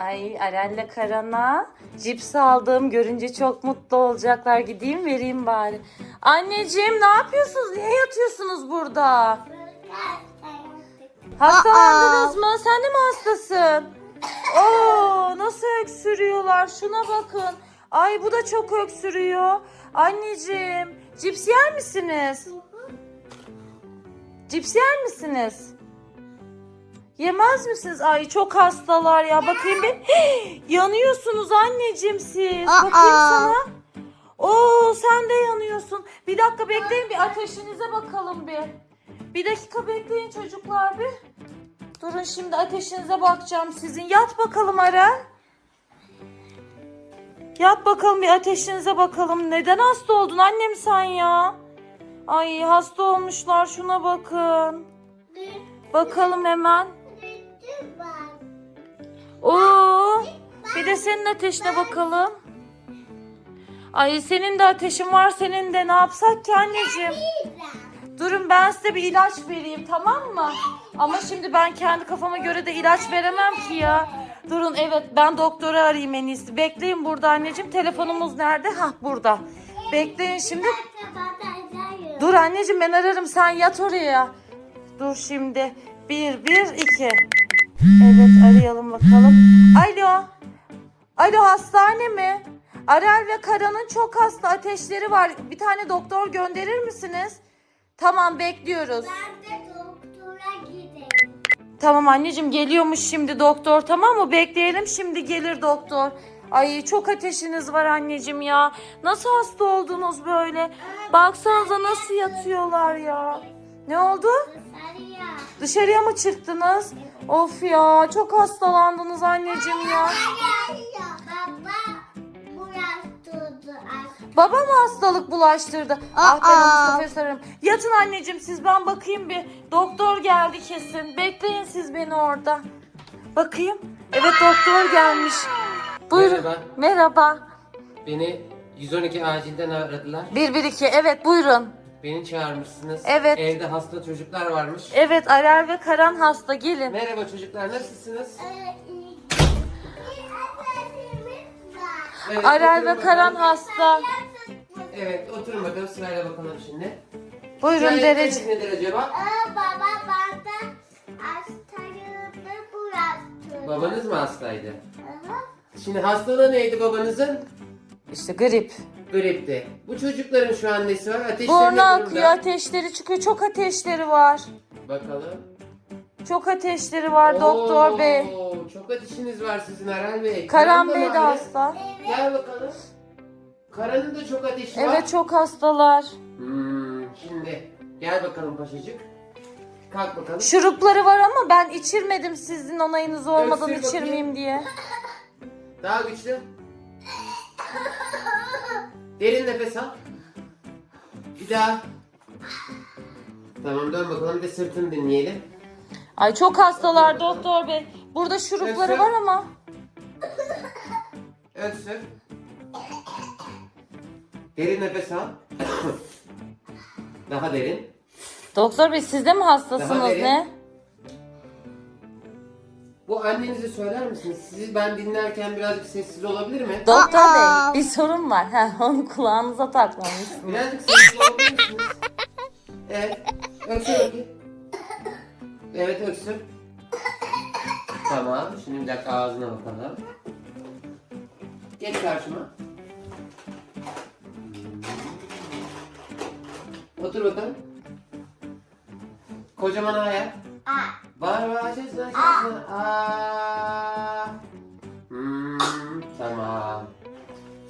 Ay Arel'le Karan'a cips aldım. Görünce çok mutlu olacaklar. Gideyim vereyim bari. Anneciğim ne yapıyorsunuz? Niye yatıyorsunuz burada? Hastalandınız mı? Sen de mi hastasın? Oo, nasıl öksürüyorlar? Şuna bakın. Ay bu da çok öksürüyor. Anneciğim, cips yer misiniz? Cips yer misiniz? Yemez misiniz? Ay çok hastalar ya. Bakayım bir. yanıyorsunuz anneciğim siz. Bakayım sana. Oo sen de yanıyorsun. Bir dakika bekleyin bir ateşinize bakalım bir. Bir dakika bekleyin çocuklar bir. Durun şimdi ateşinize bakacağım sizin. Yat bakalım Arel. Yat bakalım bir ateşinize bakalım. Neden hasta oldun annem sen ya? Ay hasta olmuşlar şuna bakın. Bakalım hemen. Senin ateşine bakalım. Ay senin de ateşin var senin de ne yapsak ki anneciğim? Durun ben size bir ilaç vereyim tamam mı? Ama şimdi ben kendi kafama göre de ilaç veremem ki ya. Durun evet ben doktoru arayayım en iyisi. Bekleyin burada anneciğim. Telefonumuz nerede? Hah burada. Bekleyin şimdi. Dur anneciğim ben ararım sen yat oraya. Dur şimdi. Bir, bir, iki. Evet arayalım bakalım. Alo. Alo hastane mi? Arel ve Kara'nın çok hasta ateşleri var. Bir tane doktor gönderir misiniz? Tamam bekliyoruz. Tamam anneciğim geliyormuş şimdi doktor tamam mı? Bekleyelim şimdi gelir doktor. Ay çok ateşiniz var anneciğim ya. Nasıl hasta oldunuz böyle? Baksanıza nasıl yatıyorlar ya. Ne oldu? Dışarıya mı çıktınız? Of ya çok hastalandınız anneciğim ya. Baba mı hastalık bulaştırdı? Ah ben o Aa. Mustafa'ya sorarım. Yatın anneciğim siz ben bakayım bir. Doktor geldi kesin. Bekleyin siz beni orada. Bakayım. Evet doktor gelmiş. Buyurun. Merhaba. Merhaba. Beni 112 acilden aradılar. 112 evet buyurun. Beni çağırmışsınız. Evet. Evde hasta çocuklar varmış. Evet Arer ve Karan hasta gelin. Merhaba çocuklar nasılsınız? Evet, Arer oturun ve bakalım. Karan hasta. Evet oturun bakalım sırayla bakalım şimdi. Buyurun Şikayetleriniz derece. nedir acaba? Baba bana hastaydı bıraktı. Babanız mı hastaydı? Şimdi hastalığı neydi babanızın? İşte grip. Gripti. Bu çocukların şu an nesi var? Ateşleri Burnu ne durumda? akıyor ateşleri çıkıyor. Çok ateşleri var. Bakalım. Çok ateşleri var doktor Oo, bey. Çok ateşiniz var sizin Aral Bey. Karan Bey mı de hasta. Gel bakalım. Karan'ın da çok ateşi var. Evet çok hastalar. Hmm, şimdi gel bakalım paşacık. Kalk bakalım. Şurupları var ama ben içirmedim sizin onayınız olmadan Öksür bakayım. içirmeyeyim diye. Daha güçlü. Derin nefes al. Bir daha. Tamam dön bakalım bir de sırtını dinleyelim. Ay çok hastalar doktor bey. Burada şurupları Öksür. var ama. Öksür. Derin nefes al. Daha derin. Doktor bey siz de mi Daha hastasınız derin. ne? Bu annenize söyler misiniz? Sizi ben dinlerken birazcık sessiz olabilir mi? Doktor Aa. bey bir sorun var. Ha, onu kulağınıza takmamışsınız. Birazcık sessiz olabilir misiniz? Evet. Öksür bakayım. Evet öksür. Tamam. Şimdi bir dakika ağzına bakalım. Geç karşıma. Otur bakalım. Kocaman ayak. Var var açılsın. Aa. Hmm, tamam.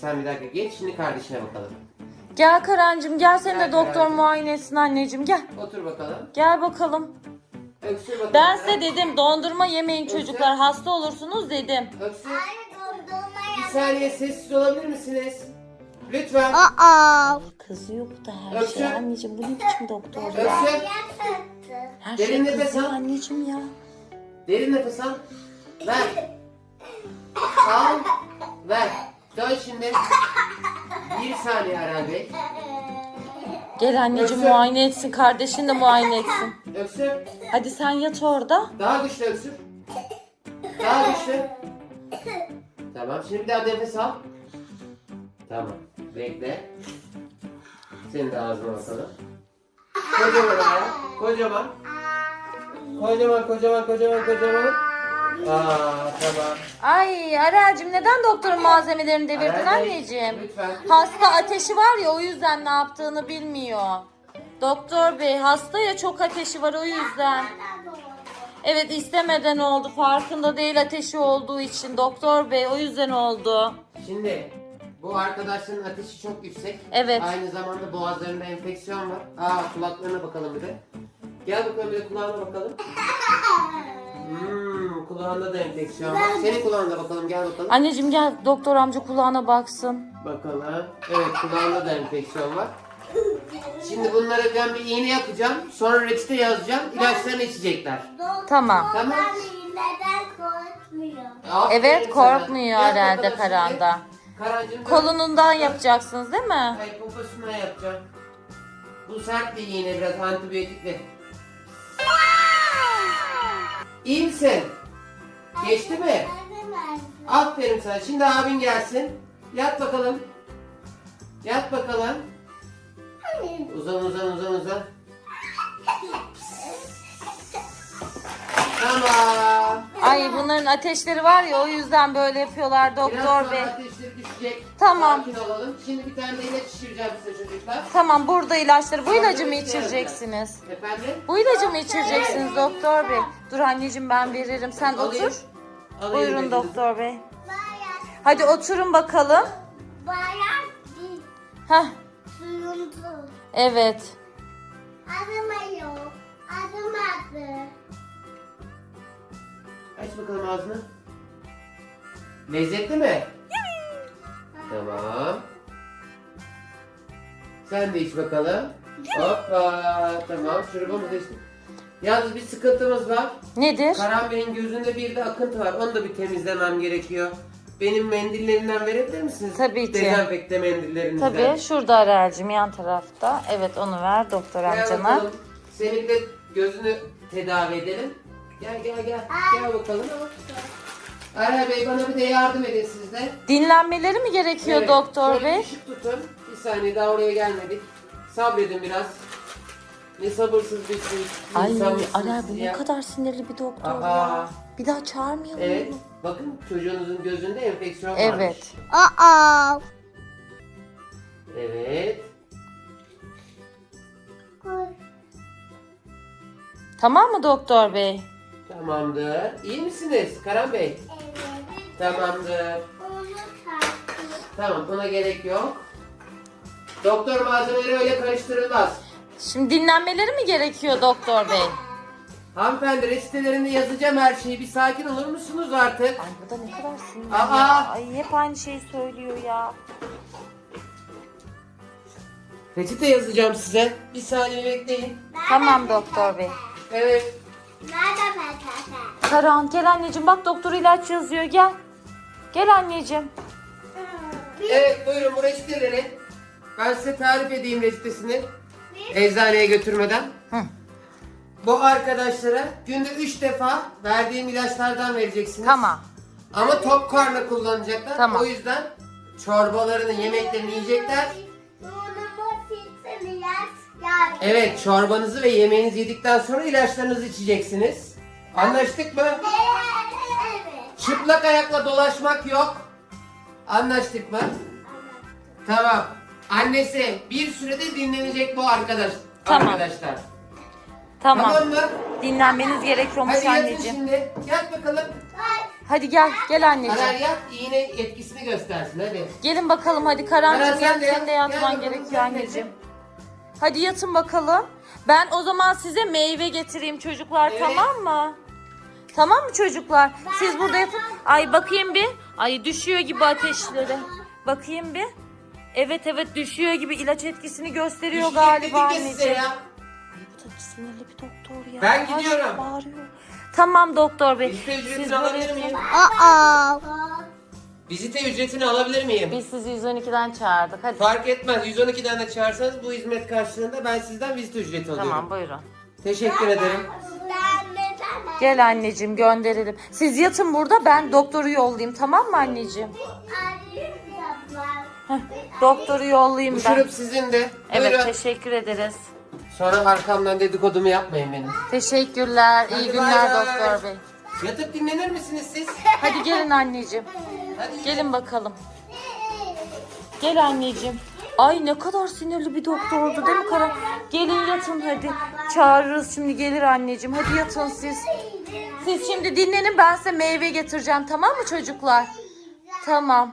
Sen bir dakika geç şimdi kardeşine bakalım. Gel Karancığım gel seni de Gel doktor Karancığım. muayene etsin anneciğim gel. Otur bakalım. Gel bakalım. Öksür bakalım. Ben size dedim dondurma yemeyin çocuklar hasta olursunuz dedim. Öksür. Bir saniye sessiz olabilir misiniz? Lütfen. Aa. Kızıyor bu da her Öksür. şey anneciğim bu ne biçim doktor ya? Öksür. Her Derin şey nefes kızıyor al. anneciğim ya. Derin nefes al. Ver. Al. Ver. Dön şimdi. Bir saniye Aral Bey. Gel anneciğim Öksür. muayene etsin kardeşin de muayene etsin. Öksür. Hadi sen yat orada. Daha güçlü öksür. Daha güçlü. Tamam. Şimdi bir daha nefes al. Tamam. Bekle. Senin de ağzına bakalım. Kocaman ayağı. Kocaman. Kocaman kocaman kocaman kocaman. Aa tamam. Ay Arel'cim neden doktorun malzemelerini devirdin Bey, anneciğim? Lütfen. Hasta ateşi var ya o yüzden ne yaptığını bilmiyor. Doktor bey hasta ya çok ateşi var o yüzden. Evet istemeden oldu farkında değil ateşi olduğu için doktor bey o yüzden oldu. Şimdi bu arkadaşların ateşi çok yüksek. Evet. Aynı zamanda boğazlarında enfeksiyon var. Aa kulaklarına bakalım bir de. Gel bakalım bir de kulağına bakalım. Hmm, kulağında da enfeksiyon var. Senin kulağına bakalım gel bakalım. Anneciğim gel doktor amca kulağına baksın. Bakalım. Evet kulağında da enfeksiyon var. Şimdi bunlara ben bir iğne yapacağım. Sonra reçete yazacağım. İlaçlarını içecekler. Tamam. Tamam. Neden korkmuyor? Aferin Evet sana. korkmuyor Gel herhalde bakalım şimdi. Karanda. Karancığım, dön. Kolundan yapacaksınız değil mi? Hayır poposuna yapacağım. Bu sert bir iğne biraz antibiyotikli. İyi misin? Geçti mi? Aferin sana. Şimdi abin gelsin. Yat bakalım. Yat bakalım. Uzan uzan uzan uzan. Tamam. Ay bunların ateşleri var ya o yüzden böyle yapıyorlar Biraz doktor sonra bey. ateşleri düşecek. Tamam. Sakin olalım. Şimdi bir tane de ilaç içireceğim size çocuklar. Tamam burada ilaçları. Bu ilacı mı içireceksiniz? Efendim? Bu ilacı mı içireceksiniz doktor bey? Dur anneciğim ben veririm. Sen Alayım. otur. Alayım Buyurun ilacınızı. doktor bey. Hadi oturun bakalım. değil. Heh Suyundu. evet. Adım yok. Adım adı. Aç bakalım ağzını. Lezzetli mi? Tamam. Sen de iç bakalım. Hoppa. Tamam şurubumuz da içtik. Yalnız bir sıkıntımız var. Nedir? Karan Bey'in gözünde bir de akıntı var. Onu da bir temizlemem gerekiyor. Benim mendillerinden verebilir misiniz? Tabii ki. Dezenfekte mendillerinizden. Tabii şurada Arel'cim yan tarafta. Evet onu ver doktor Gel amcana. bakalım. Senin de gözünü tedavi edelim. Gel gel gel. Gel bakalım. Erhan Bey bana bir de yardım edin siz de. Dinlenmeleri mi gerekiyor Evet, doktor şöyle bey? ışık tutun. Bir saniye daha oraya gelmedik. Sabredin biraz. Ne sabırsız bir şey. Ay siz bu ne kadar sinirli bir doktor Aa. ya. Bir daha çağırmayalım Evet. onu. Bakın çocuğunuzun gözünde enfeksiyon varmış. Evet. Aa. Evet. Tamam mı doktor bey? Tamamdır. İyi misiniz Karan Bey? Tamamdır. Tamam buna gerek yok. Doktor malzemeleri öyle karıştırılmaz. Şimdi dinlenmeleri mi gerekiyor doktor bey? Hanımefendi reçetelerinde yazacağım her şeyi. Bir sakin olur musunuz artık? Ay bu da ne kadar sinirli Aa! ya. Ay hep aynı şeyi söylüyor ya. Reçete yazacağım size. Bir saniye bekleyin. Tamam doktor bey. Evet. Nerede patates? Karan gel anneciğim bak doktor ilaç yazıyor gel. Gel anneciğim. Evet buyurun bu reçeteleri. Ben size tarif edeyim reçetesini. Eczaneye götürmeden. Hı. Bu arkadaşlara günde 3 defa verdiğim ilaçlardan vereceksiniz. Tamam. Ama top karnı kullanacaklar. Tamam. O yüzden çorbalarını, yemeklerini yiyecekler. Evet, çorbanızı ve yemeğinizi yedikten sonra ilaçlarınızı içeceksiniz. Anlaştık mı? Çıplak ayakla dolaşmak yok. Anlaştık mı? Tamam. Annesi bir sürede dinlenecek bu arkadaş. Tamam. Arkadaşlar. Tamam. Tamam mı? Dinlenmeniz gerekiyormuş Hadi yatın anneciğim. şimdi. Yat bakalım. Hadi gel gel Karar anneciğim. yat, iğne etkisini göstersin hadi. Gelin bakalım hadi Karan, Karancığım sen de yat. de Gel yatman bakalım, gerekiyor sen de. anneciğim. Hadi yatın bakalım. Ben o zaman size meyve getireyim çocuklar Evet. tamam mı? Tamam mı çocuklar? Siz burada yatın. Ay bakayım bir. Ay düşüyor gibi ateşleri. Bakayım bir. Evet evet düşüyor gibi ilaç etkisini gösteriyor Düşecek galiba dedik ya size anneciğim. ya. Ay bu da sinirli bir doktor ya. Ben Ay, gidiyorum. Bağırıyor. Tamam doktor bey. Vizite Siz ücretini böyle alabilir miyim? Aa. Vizite ücretini alabilir miyim? Biz sizi 112'den çağırdık. Hadi. Fark etmez. 112'den de çağırsanız bu hizmet karşılığında ben sizden vizite ücreti alıyorum. Tamam buyurun. Teşekkür ederim. Gel anneciğim gönderelim. Siz yatın burada ben doktoru yollayayım tamam mı anneciğim? Heh, doktoru yollayayım Bu ben. şurup sizin de. Evet Buyurun. teşekkür ederiz. Sonra arkamdan dedikodumu yapmayın benim. Teşekkürler. Hadi İyi bay günler bay. doktor bey. Yatıp dinlenir misiniz siz? Hadi gelin anneciğim. Hadi Gelin bakalım. Gel anneciğim. Ay ne kadar sinirli bir doktordu değil mi Kara? Gelin yatın hadi. Çağırırız şimdi gelir anneciğim. Hadi yatın siz. Siz şimdi dinlenin ben size meyve getireceğim tamam mı çocuklar? Tamam.